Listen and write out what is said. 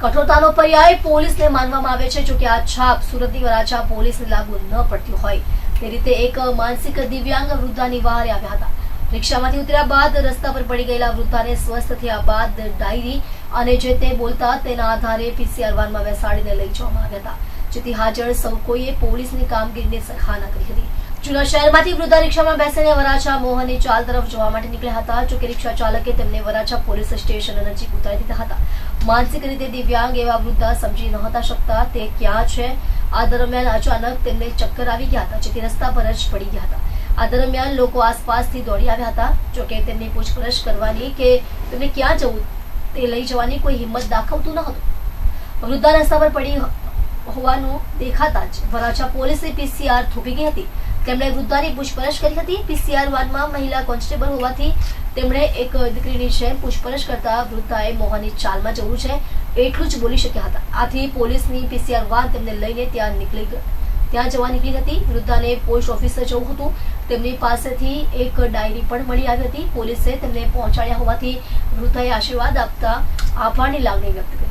કઠોરતાનો પર્યાય પોલીસને માનવામાં આવે છે જો કે આ છાપ સુરતની વરાછા પોલીસને લાગુ ન પડતી હોય. તે રીતે એક માનસિક દિવ્યાંગ વૃદ્ધાની વહારે આવ્યા હતા. રિક્ષામાંથી ઉતર્યા બાદ રસ્તા પર પડી ગયેલા વૃદ્ધાને સ્વસ્થ થયા બાદ ડાયરી અને જે તે બોલતા તેના આધારે પીસીઆર વાનમાં બેસાડીને લઈ જવામાં આવ્યા હતા. જેથી હાજર સૌ કોઈએ પોલીસની કામગીરીની સરાહના કરી હતી. જૂના શહેરમાંથી વૃદ્ધા રિક્ષામાં બેસીને વરાછા મોહનની ચાલ તરફ જવા માટે નીકળ્યા હતા જોકે રિક્ષા ચાલકે તેમને વરાછા પોલીસ સ્ટેશન નજીક ઉતારી દીધા હતા. માનસિક રીતે દિવ્યાંગ એવા વૃદ્ધા સમજી નહોતા શકતા, તે ક્યાં છે? આ દરમિયાન અચાનક તેમને ચક્કર આવી ગયા હતા, જેથી રસ્તા પર જ પડી ગયા હતા. આ દરમિયાન લોકો આસપાસથી દોડી આવ્યા હતા જોકે તેમની પૂછપરછ કરવાની કે તેમને ક્યાં જવું, તે લઈ જવાની કોઈ હિંમત દાખવતું ન હતું. વૃદ્ધા રસ્તા પર પડી હોવાનું દેખાતા જ વરાછા પોલીસે પીસીઆર થોપી ગઈ હતી. તેમણે વૃદ્ધાની પૂછપરછ કરી હતી. પીસીઆર વાનમાં મહિલા કોન્સ્ટેબલ હોવાથી તેમણે એક દીકરીની છે પૂછપરછ કરતા વૃદ્ધાએ મોહનની ચાલમાં જવું છે એટલું જ બોલી શક્યા હતા. આથી પોલીસની પીસીઆર વાન તેમને લઈને ત્યાં નીકળી ત્યાં જવા નીકળી હતી. વૃદ્ધાને પોસ્ટ ઓફિસે જવું હતું. તેમની પાસેથી એક ડાયરી પણ મળી આવી હતી. પોલીસે તેમને પહોંચાડ્યા હોવાથી વૃદ્ધાએ આશીર્વાદ આપતા આભારની લાગણી વ્યક્ત કરી.